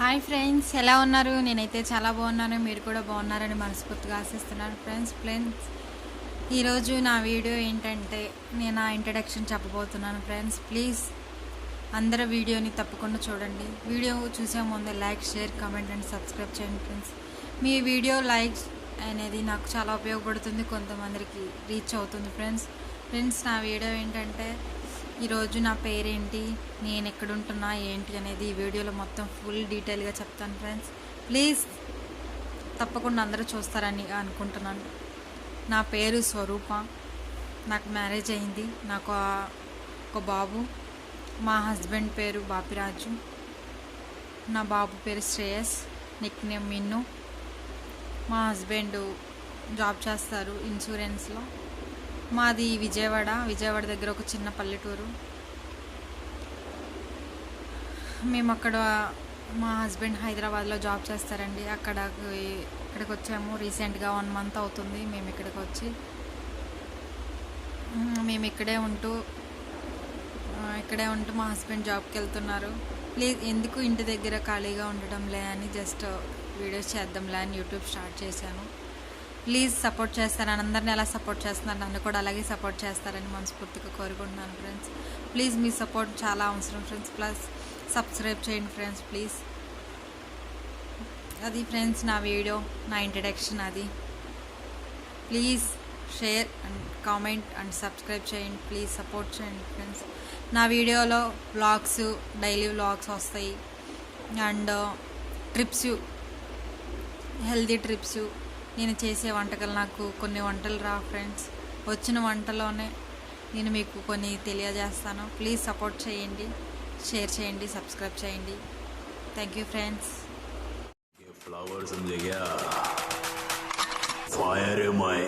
Hi friends ఎలా ఉన్నారు? నేనైతే చాలా బాగున్నాను. మీరు కూడా బాగున్నారని మనస్ఫూర్తిగా ఆశిస్తున్నాను ఫ్రెండ్స్ ఫ్రెండ్స్ ఈరోజు నా వీడియో ఏంటంటే నేను నా ఇంట్రడక్షన్ చెప్పబోతున్నాను ఫ్రెండ్స్ ప్లీజ్ అందరు వీడియోని తప్పకుండా చూడండి. వీడియో చూసే ముందు like share comment and subscribe చేయండి ఫ్రెండ్స్ మీ వీడియో లైక్స్ అనేది నాకు చాలా ఉపయోగపడుతుంది. కొంతమందికి రీచ్ అవుతుంది ఫ్రెండ్స్ ఫ్రెండ్స్ నా వీడియో ఏంటంటే ఈరోజు నా పేరేంటి? నేను ఎక్కడుంటున్నా? ఏంటి అనేది ఈ వీడియోలో మొత్తం ఫుల్ డీటెయిల్గా చెప్తాను ఫ్రెండ్స్. ప్లీజ్ తప్పకుండా అందరూ చూస్తారని అనుకుంటున్నాను. నా పేరు స్వరూప. నాకు మ్యారేజ్ అయింది. నాకు ఒక బాబు. మా హస్బెండ్ పేరు బాపిరాజు. నా బాబు పేరు శ్రేయస్. నిక్ నేమ్ మిన్ను. మా హస్బెండ్ జాబ్ చేస్తారు ఇన్సూరెన్స్లో. మాది విజయవాడ విజయవాడ దగ్గర ఒక చిన్న పల్లెటూరు. మేము అక్కడ మా హస్బెండ్ హైదరాబాద్లో జాబ్ చేస్తారండి. అక్కడ ఇక్కడికి వచ్చాము. రీసెంట్గా వన్ మంత్ అవుతుంది మేము ఇక్కడికి వచ్చి. మేము ఇక్కడే ఉంటూ ఇక్కడే ఉంటూ మా హస్బెండ్ జాబ్కి వెళ్తున్నారు. ప్లీజ్ ఎందుకు ఇంటి దగ్గర ఖాళీగా ఉండడంలే అని జస్ట్ వీడియోస్ చేద్దాంలే అని యూట్యూబ్ స్టార్ట్ చేశాను. ప్లీజ్ సపోర్ట్ చేస్తారని అందరిని ఎలా సపోర్ట్ చేస్తున్నారు నన్ను కూడా అలాగే సపోర్ట్ చేస్తారని మనస్ఫూర్తిగా కోరుకుంటున్నాను ఫ్రెండ్స్. ప్లీజ్ మీ సపోర్ట్ చాలా అవసరం ఫ్రెండ్స్. ప్లస్ సబ్స్క్రైబ్ చేయండి ఫ్రెండ్స్ ప్లీజ్. అది ఫ్రెండ్స్ నా వీడియో నా ఇంట్రడక్షన్ అది. Please share and comment and subscribe చేయండి ప్లీజ్ సపోర్ట్ చేయండి ఫ్రెండ్స్. నా వీడియోలో వ్లాగ్స్ డైలీ వ్లాగ్స్ వస్తాయి. And trips healthy trips. నేను చేసే వంటకాలు నాకు కొన్ని వంటలు రా ఫ్రెండ్స్. వచ్చిన వంటలోనే నేను మీకు కొన్ని తెలియజేస్తాను. ప్లీజ్ సపోర్ట్ చేయండి షేర్ చేయండి సబ్స్క్రైబ్ చేయండి. Thank you friends. Flowers fire my